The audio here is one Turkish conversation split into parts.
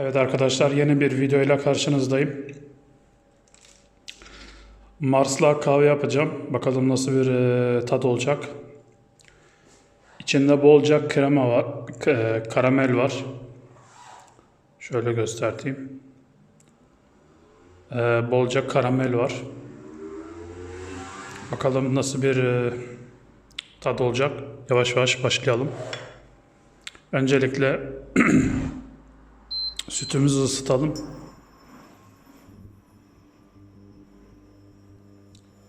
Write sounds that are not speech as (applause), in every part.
Evet arkadaşlar yeni bir videoyla karşınızdayım. Mars'la kahve yapacağım. Bakalım nasıl bir e, tat olacak. İçinde bolca krema var, e, karamel var. Şöyle göstereyim. E, bolca karamel var. Bakalım nasıl bir e, tat olacak. Yavaş yavaş başlayalım. Öncelikle (clears throat) Sütümüzü ısıtalım.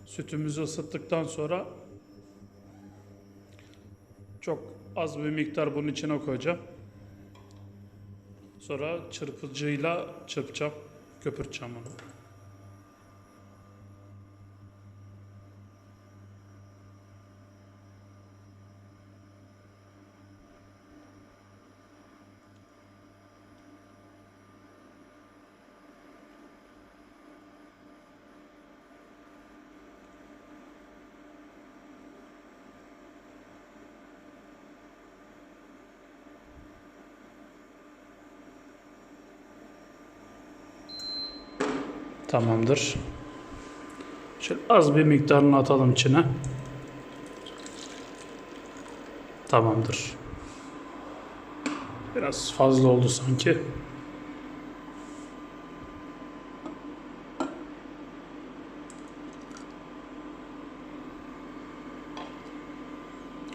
Sütümüzü ısıttıktan sonra çok az bir miktar bunun içine koyacağım. Sonra çırpıcıyla çırpacağım, köpürteceğim onu. Tamamdır. Şöyle az bir miktarını atalım içine. Tamamdır. Biraz fazla oldu sanki.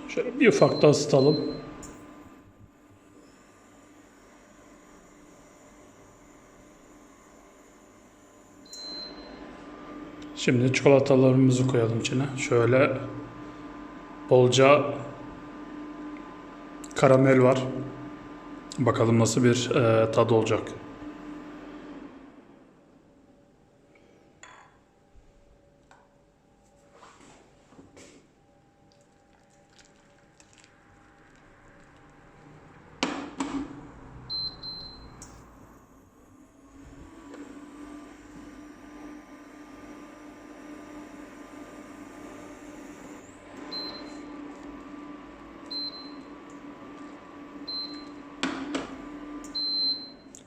Şöyle bir ufak da ısıtalım. Şimdi çikolatalarımızı koyalım içine. Şöyle bolca karamel var. Bakalım nasıl bir e, tadı olacak.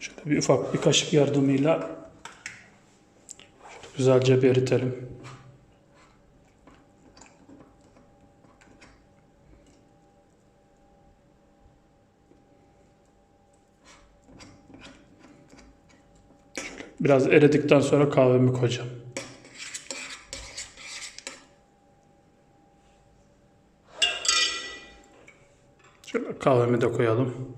Şöyle bir ufak bir kaşık yardımıyla güzelce bir eritelim. Biraz eridikten sonra kahvemi koyacağım. Şöyle kahvemi de koyalım.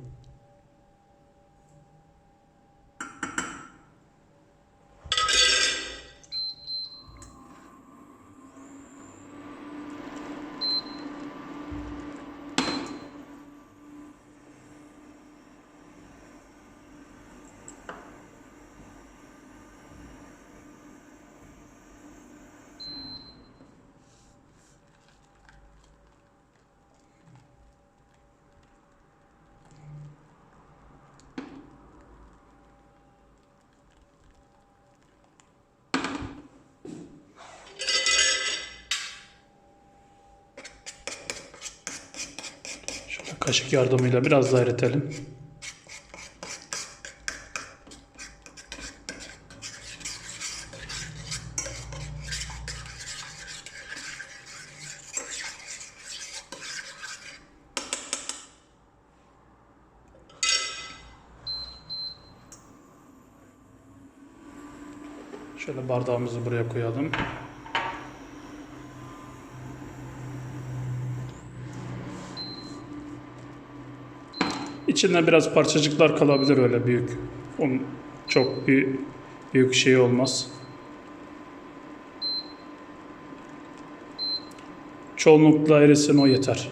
Şöyle kaşık yardımıyla biraz daha eritelim. Şöyle bardağımızı buraya koyalım. İçinde biraz parçacıklar kalabilir öyle büyük. Onun çok bir büyük şey olmaz. Çoğunlukla erisin o yeter.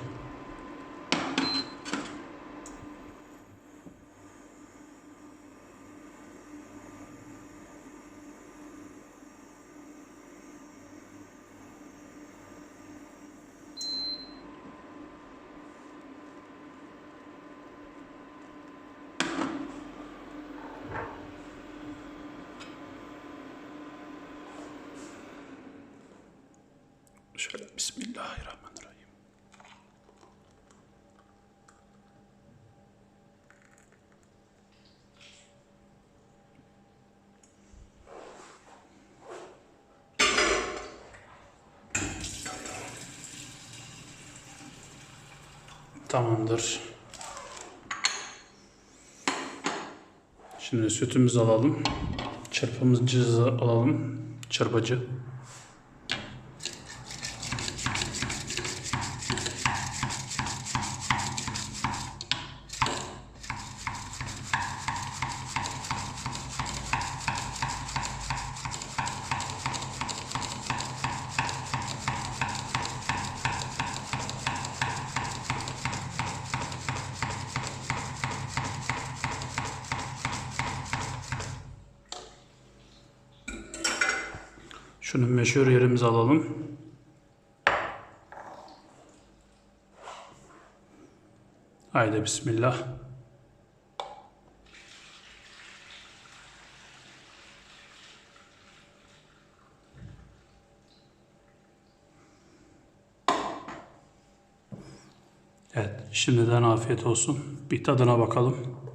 Şöyle Bismillahirrahmanirrahim. Tamamdır. Şimdi sütümüzü alalım. Çırpımızcımızı alalım. Çırpacı. Şunu meşhur yerimize alalım. Haydi bismillah. Evet, şimdiden afiyet olsun. Bir tadına bakalım.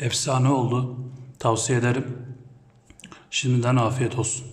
Efsane oldu. Tavsiye ederim. Şimdiden afiyet olsun.